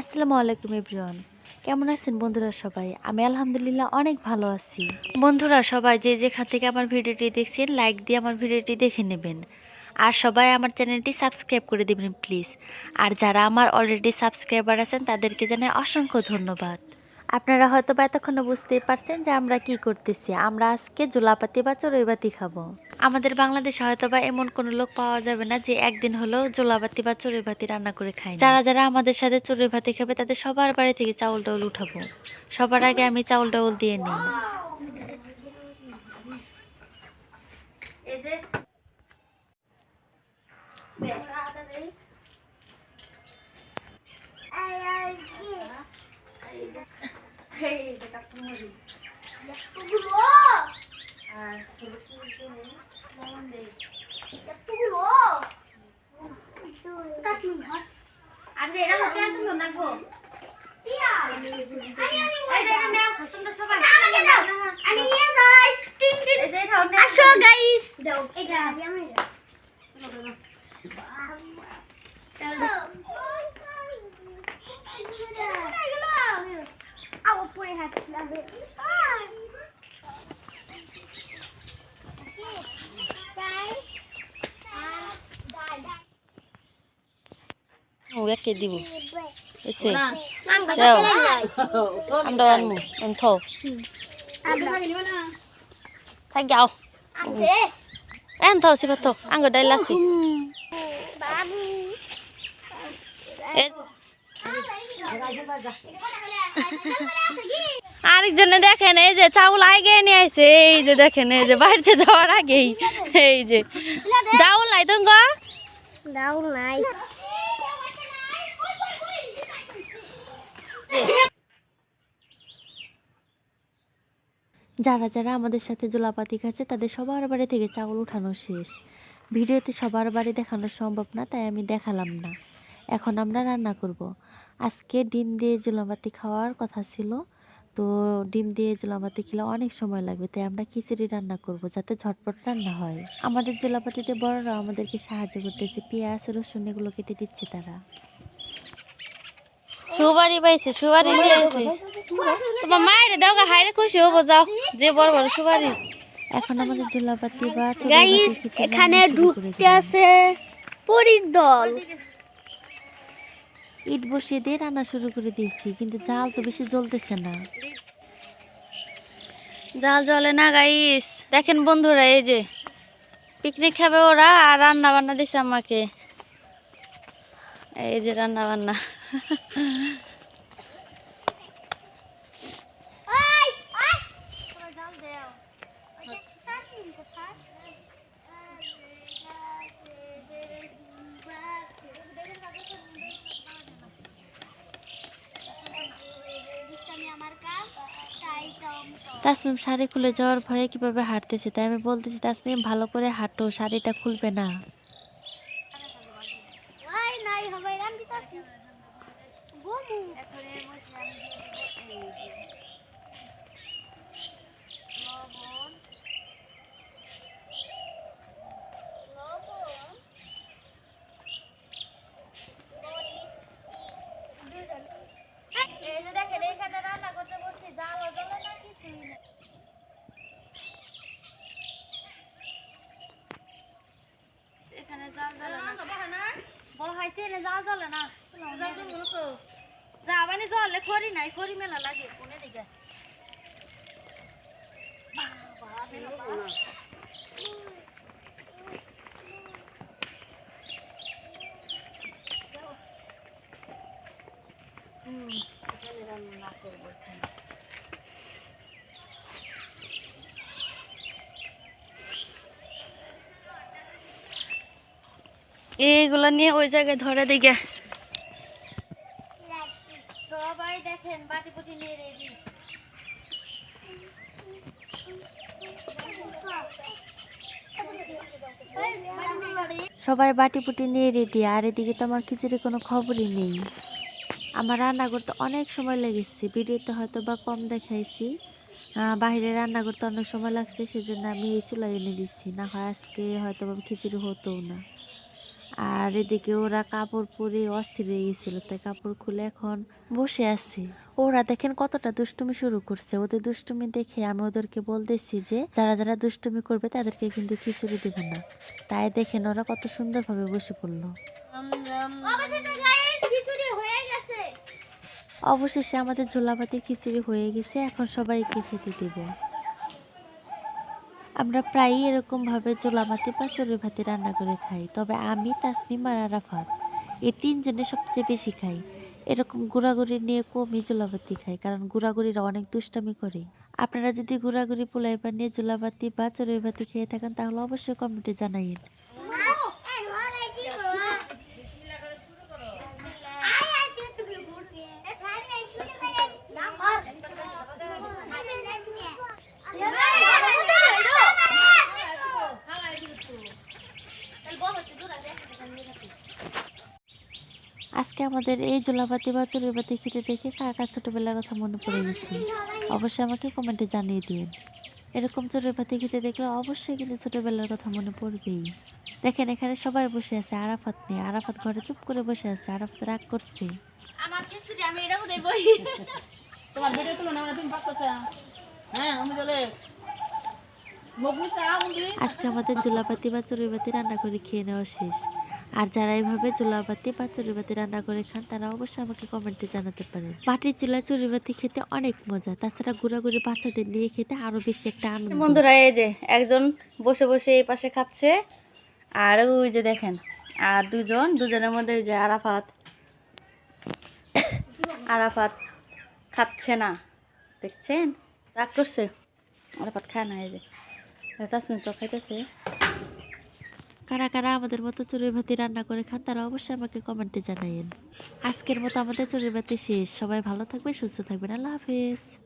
আসসালামু আলাইকুম এভরিওয়ান। কেমন আছেন বন্ধুরা সবাই? আমি আলহামদুলিল্লাহ অনেক ভালো আছি। বন্ধুরা সবাই যে যেখান থেকে আমার ভিডিওটি দেখছেন লাইক দিয়ে আমার ভিডিওটি দেখে নেবেন। আর সবাই আমার চ্যানেলটি সাবস্ক্রাইব করে দেবেন প্লিজ আর যারা আমার অলরেডি সাবস্ক্রাইবার আছেন, তাদেরকে জানাই অসংখ্য ধন্যবাদ। আপনারা হয়তো বা এতক্ষণে বুঝতেই পারছেন যে আমরা কি করতেছি। আমরা আজকে জোলাপাতি বা চড়ুইবাতি খাব। আমাদের বাংলাদেশে হয়তো বা এমন কোনো লোক পাওয়া যাবে না যে একদিন হলেও জোলাবাতি বা চড়ুইবাতি রান্না করে খায় যারা যারা আমাদের সাথে চড়ুইবাতি খাবে তাদের সবার বাড়ি থেকে চাউল টাউল উঠাবো। সবার আগে আমি চাউল ডাউল দিয়ে নিই। যে। এরা হতে আর এই যে নাও তোমরা সবাই আমি নিয়ে যাই টিন টিন এই যে এটা নাও আসো গাইস দাও এটা আমি আমি আও পরে হাঁটছিলাম ও একে দিব এসে না দাও আমরা আনমু অন্থ থাক যাও এন থাও সে ভাত আঙ্গ ডাইল আছে এ আরেকজনে দেখেন, এই যে চাউল আগে নিয়ে আইছে, এই যে দেখেন, এই যে বাড়িতে যাওয়ার আগেই, এই যে। ডাউল নাই তো দাও নাই। যারা যারা আমাদের সাথে জোলাপাতি খাচ্ছে, তাদের সবার বাড়ি থেকে চাউল উঠানো শেষ। ভিডিওতে সবার বাড়ি দেখানো সম্ভব না, তাই আমি দেখালাম না। এখন আমরা রান্না করব। আজকে ডিম দিয়ে জোলাপাতি খাওয়ার কথা ছিল। তো ডিম দিয়ে জোলাপাতি খেলে অনেক সময় লাগবে তাই আমরা খিচুড়ি রান্না করব যাতে ঝটপট রান্না হয়। আমাদের জোলাপাতিতে বড়রা আমাদেরকে সাহায্য করতেছে পেঁয়াজ রসুন এগুলো কেটে দিচ্ছে তারা। সুবারি পাইছে সুবারি নিয়ে আসে তোমার মায়ের দাও গা হাইরে খুশি হব যাও। যে বড় বড় সুবারি এখন আমাদের জোলাপাতি বা এখানে ঢুকতে আছে পরীর দল। ইট বসিয়ে দিয়ে রান্না শুরু করে দিয়েছি, কিন্তু জাল তো বেশি জ্বলতেছে না। জাল জ্বলে না গাইস দেখেন বন্ধুরা, এই যে পিকনিক খাবে ওরা আর রান্না বান্না দিছে আমাকে। এই যে রান্না বান্না তাসমিম, শাড়ি খুলে যাওয়ার ভয়ে কীভাবে হাঁটতেছে? তাই আমি বলতেছি, তাসমিম, ভালো করে হাঁটো, শাড়িটা খুলবে না। নাই হবে রান দিতাছি বমু এই যে দেখেন এখানে রান্না করতে বসছি জাল জ্বলে না কিছুই না এখানে জাল জ্বলে না এনে জাল না খড়ি নাই খড়ি মেলা লাগে কোনে দিকে? এইগুলো নিয়ে ওই জায়গায় ধরে দিকে। সবাই দেখেন বাটি বুটি নিয়ে রেডি সবাই বাটি পুটি নিয়ে রেডি আর এদিকে তো আমার খিচুড়ি কোনো খবরই নেই। আমার রান্না করতে অনেক সময় লেগেছে ভিডিওতে হয়তো বা কম দেখাইছি। বাইরে রান্না করতে অনেক সময় লাগছে সেজন্য আমি এই চুলা এনে দিচ্ছি না হয় আজকে হয়তো বা খিচুড়ি হতো না। আর এদিকে ওরা কাপড় পরে অস্থির হয়ে গেছিল, তাই কাপড় খুলে এখন বসে আছে। ওরা দেখেন কতটা দুষ্টুমি শুরু করছে। ওদের দুষ্টুমি দেখে আমি ওদেরকে বলতেছি যে, যারা যারা দুষ্টুমি করবে তাদেরকে কিন্তু খিচুড়ি দেবে না। তাই দেখেন ওরা কত সুন্দরভাবে বসে পড়ল। অবশেষে আমাদের ঝোলাপাতি খিচুড়ি হয়ে গেছে, এখন সবাইকে খেতে দেব। আমরা প্রায়ই এরকমভাবে ভাবে চোলামাতি বা চড়ুই ভাতি রান্না করে খাই। তবে আমি, তাসমিম আর আরাফাত, এই তিনজনে সবচেয়ে বেশি খাই। এরকম গুড়াগুড়ি নিয়ে কমই জোলাবাতি খাই, কারণ গুড়াগুড়িরা অনেক দুষ্টামি করে। আপনারা যদি গুড়াগুড়ি পোলাই বানিয়ে জোলাবাতি বা চড়ুই ভাতি খেয়ে থাকেন, তাহলে অবশ্যই কমেন্টে জানাইন আজকে আমাদের এই জোলাবাতি বা চড়ুইবাতি খেতে দেখে কার কার ছোটবেলার কথা মনে পড়ে গেছে? অবশ্যই আমাকে কমেন্টে জানিয়ে দিন। এরকম চড়ুইবাতি খেতে দেখলে অবশ্যই কিন্তু ছোটবেলার কথা মনে পড়বেই। দেখেন এখানে সবাই বসে আছে আরাফাত নেই। আরাফাত ঘরে চুপ করে বসে আছে আরাফাত রাগ করছে। আমার খিচুড়ি আমি এটা কোথায় তোমার ভিডিও তুলো না তুমি পাক করছ হ্যাঁ আমি চলে আজকে আমাদের জোলাপাতি বা চড়ুইবাতি রান্না করে খেয়ে নেওয়া শেষ। আর যারা এইভাবে চুলাবাতি বা চড়ুইবাতি রান্না করে খান, তারা অবশ্যই আমাকে কমেন্টে জানাতে পারেন। মাটির চুলা চড়ুইবাতি খেতে অনেক মজা। তাছাড়া গুড়াগুড়ি বাচ্চাদের নিয়ে খেতে আরও বেশি একটা আনন্দ। বন্ধুরা, এই যে একজন বসে বসে এই পাশে খাচ্ছে, আর ওই যে দেখেন, আর দুজন, দুজনের মধ্যে যে আরাফাত। আরাফাত খাচ্ছে না। দেখছেন? রাগ করছে? আরাফাত খায় না, এই যে। তাসমিন তো খাইতেছে। কারা কারা আমাদের মতো চড়ুইবাতি রান্না করে খান, তারা অবশ্যই আমাকে কমেন্টে জানাইন আজকের মতো আমাদের চড়ুইবাতি শেষ। সবাই ভালো থাকবে সুস্থ থাকবেন। আল্লাহ হাফেজ।